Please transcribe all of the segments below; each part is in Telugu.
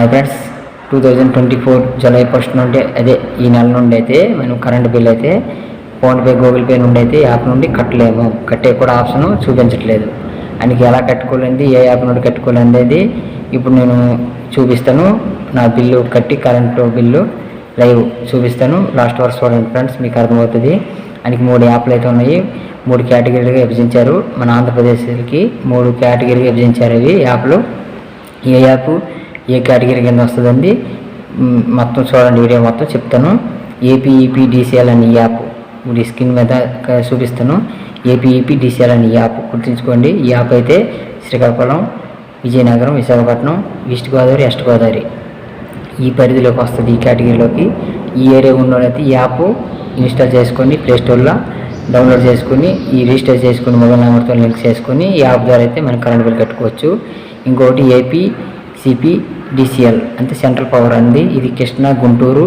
Hi friends two thousand twenty four July first నుండి అదే ఈ నెల నుండి అయితే మనం కరెంట్ బిల్ అయితే ఫోన్పే గూగుల్ పే నుండి అయితే యాప్ నుండి కట్టలేము. కట్టే కూడా ఆప్షన్ చూపించట్లేదు. ఆయనకి ఎలా కట్టుకోలేనిది ఏ యాప్ నుండి కట్టుకోలేనిది ఇప్పుడు నేను చూపిస్తాను. నా బిల్లు కట్టి కరెంటు బిల్లు లైవ్ చూపిస్తాను. లాస్ట్ వరకు చూడండి ఫ్రెండ్స్ మీకు అర్థమవుతుంది. అందుకే మూడు యాప్లు అయితే ఉన్నాయి. మూడు కేటగిరీలుగా విభజించారు. మన ఆంధ్రప్రదేశ్కి మూడు కేటగిరీగా విభజించారు ఇవి యాప్లు. ఏ యాప్? ఏ కేటగిరీ కింద వస్తుందండి? మొత్తం చూడండి వీడియో మొత్తం చెప్తాను. ఏపీఈపీ డిసిఎల్ అని యాప్ ఇప్పుడు ఈ స్క్రీన్ మీద చూపిస్తాను. ఏపీఈపీ డిసిఎల్ అని యాప్ గుర్తుంచుకోండి ఈ యాప్ అయితే శ్రీకాకుళం విజయనగరం విశాఖపట్నం ఈస్ట్ గోదావరి వెస్ట్ గోదావరి. ఈ పరిధిలోకి వస్తుంది ఈ కేటగిరీలోకి. ఈ ఏరియా ఉన్నోళ్ళైతే ఈ యాప్ ఇన్స్టాల్ చేసుకొని ప్లేస్టోర్లో డౌన్లోడ్ చేసుకుని ఈ రిజిస్టర్ చేసుకుని మొబైల్ నెంబర్తో లింక్ చేసుకొని ఈ యాప్ ద్వారా అయితే మనం కరెంట్ బిల్ కట్టుకోవచ్చు. ఇంకొకటి ఏపీ సిపిడిసిఎల్ అంటే సెంట్రల్ పవర్ అంది ఇది కృష్ణా గుంటూరు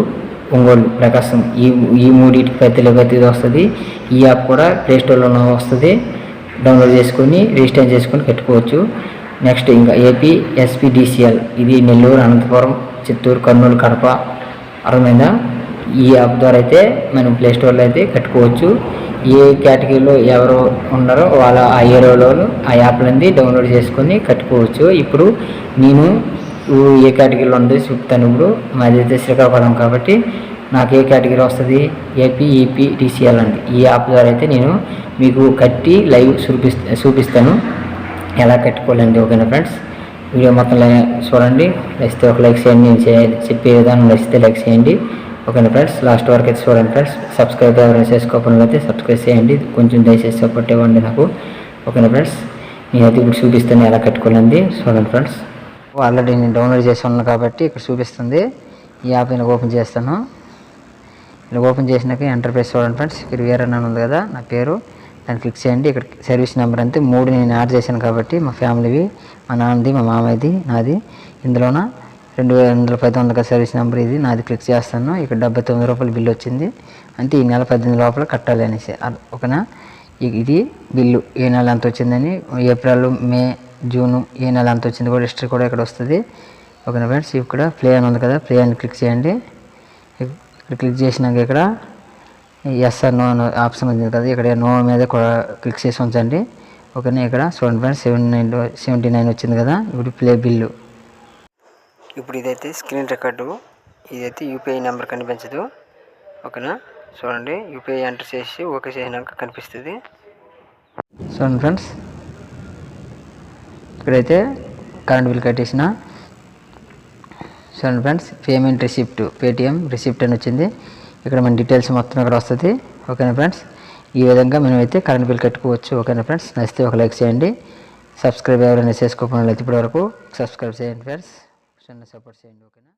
ఒంగోలు ప్రకాశం. ఈ ఈ మూడింటి పరిధిలోకి లేకపోతే ఇది వస్తుంది. ఈ యాప్ కూడా ప్లేస్టోర్లో వస్తుంది. డౌన్లోడ్ చేసుకొని రిజిస్టర్ చేసుకొని పెట్టుకోవచ్చు నెక్స్ట్ ఇంకా ఏపీ ఎస్పీడిసిఎల్ ఇది నెల్లూరు అనంతపురం చిత్తూరు కర్నూలు కడప. అర్థమైందా? ఈ యాప్ ద్వారా అయితే మనం ప్లే స్టోర్లో అయితే కట్టుకోవచ్చు. ఏ కేటగిరీలో ఎవరు ఉన్నారో వాళ్ళ ఆ ఏరియాలో ఆ యాప్లన్నీ డౌన్లోడ్ చేసుకొని కట్టుకోవచ్చు. ఇప్పుడు నేను ఏ కేటగిరీలో ఉంది చూపుతాను. ఇప్పుడు మాది అయితే శ్రీకాకుళం కాబట్టి నాకు ఏ కేటగిరీ వస్తుంది? ఏపీ ఈపీ టీసీఎల్ అండి. ఈ యాప్ ద్వారా అయితే నేను మీకు కట్టి లైవ్ చూపిస్తా చూపిస్తాను. ఎలా కట్టుకోవాలండి? ఓకేనా ఫ్రెండ్స్? వీడియో మొత్తం చూడండి. నచ్చితే ఒక లైక్ చేయండి. నేను చెప్పే విధానం నచ్చితే లైక్ చేయండి. ఓకేనా ఫ్రెండ్స్? లాస్ట్ వరకు అయితే చూడండి ఫ్రెండ్స్. సబ్స్క్రైబ్ ఎవరైనా చేసుకోకుండా అయితే సబ్స్క్రైబ్ చేయండి. కొంచెం దయచేసి సపోర్ట్ ఇవ్వండి నాకు. ఓకేనా ఫ్రెండ్స్? నేనైతే ఇప్పుడు చూపిస్తాను ఎలా కట్టుకోవాలండి చూడండి ఫ్రెండ్స్. ఆల్రెడీ నేను డౌన్లోడ్ చేసి ఉన్నాను కాబట్టి ఇక్కడ చూపిస్తుంది. ఈ యాప్ నేను ఓపెన్ చేస్తాను. ఇలా ఓపెన్ చేసినాక ఎంటర్ప్రైజ్ చూడండి ఫ్రెండ్స్. ఇక్కడ వేరే అని ఉంది కదా నా పేరు. దాన్ని క్లిక్ చేయండి. ఇక్కడ సర్వీస్ నెంబర్ అంతే. మూడు నేను యాడ్ చేశాను కాబట్టి మా ఫ్యామిలీవి మా నాన్నది మా మామయ్యది నాది. ఇందులోన రెండు వేల వందల పది వందల సర్వీస్ నెంబర్ ఇది. నాది క్లిక్ చేస్తాను. ఇక్కడ డెబ్బై తొమ్మిది రూపాయలు బిల్లు వచ్చింది. అంటే ఈ నెల పద్దెనిమిది లోపల కట్టాలి అనేసి. అర్- ఓకేనా? ఇది బిల్లు. ఏ నెల ఎంత వచ్చిందని? ఏప్రిల్ మే జూను ఏ నెల ఎంత వచ్చింది కూడా హిస్టరీ కూడా ఇక్కడ వస్తుంది. ఓకేనా ఫ్రెండ్స్? ఇక్కడ ప్లే అని ఉంది కదా. ప్లే అని క్లిక్ చేయండి. ఇక్కడ క్లిక్ చేసినాక ఇక్కడ ఎస్ఆర్ నో అనే ఆప్షన్ ఉంది కదా. ఇక్కడ నో మీద కూడా క్లిక్ చేసి ఉంచండి. ఓకేనా? ఇక్కడ చూడండి friends seven nine seventy nine వచ్చింది కదా. ఇప్పుడు ప్లే బిల్లు. ఇప్పుడు ఇదైతే స్క్రీన్ రికార్డు. ఇదైతే యూపీఐ నెంబర్ కనిపించదు. ఓకేనా? చూడండి. యూపీఐ ఎంటర్ చేసి ఓకే చేసినాక కనిపిస్తుంది. చూడండి ఫ్రెండ్స్. ఇప్పుడైతే కరెంట్ బిల్ కట్టేసిన. చూడండి friends. Payment receipt Paytm receipt అని వచ్చింది. ఇక్కడ మన డీటెయిల్స్ మొత్తం ఇక్కడ వస్తుంది. ఓకేనా ఫ్రెండ్స్? ఈ విధంగా మనమైతే కరెంట్ బిల్ కట్టుకోవచ్చు. ఓకేనా ఫ్రెండ్స్? నచ్చితే ఒక లైక్ చేయండి. సబ్స్క్రైబ్ ఎవరైనా చేసుకోకపోయినట్లయితే ఇప్పటివరకు సబ్స్క్రైబ్ చేయండి ఫ్రెండ్స్. చిన్న సపోర్ట్ చేయండి ఓకేనా?